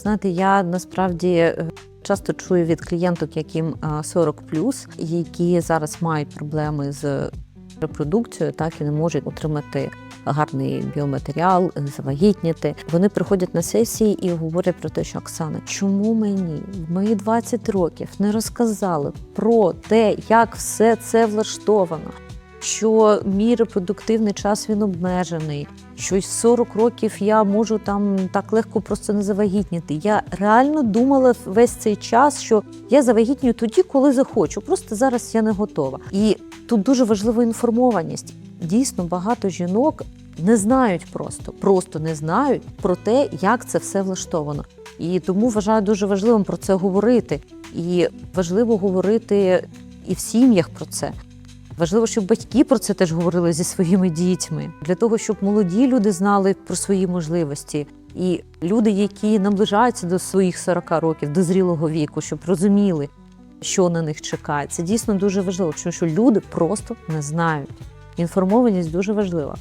Знаєте, я насправді е, часто чую від клієнток, яким а, 40 які зараз мають проблеми з репродукцією, так і не можуть отримати гарний біоматеріал, е, завагітніти. Вони приходять на сесії і говорять про те, що Оксана, чому мені в мої 20 років не розказали про те, як все це влаштовано? Що мій репродуктивний час він обмежений, що й 40 років я можу там так легко просто не завагітніти. Я реально думала весь цей час, що я завагітнюю тоді, коли захочу. Просто зараз я не готова. І тут дуже важлива інформованість. Дійсно, багато жінок не знають просто, просто не знають про те, як це все влаштовано. І тому вважаю дуже важливим про це говорити. І важливо говорити і в сім'ях про це. Важливо, щоб батьки про це теж говорили зі своїми дітьми, для того, щоб молоді люди знали про свої можливості, і люди, які наближаються до своїх 40 років, до зрілого віку, щоб розуміли, що на них чекає. Це дійсно дуже важливо, тому що люди просто не знають. Інформованість дуже важлива.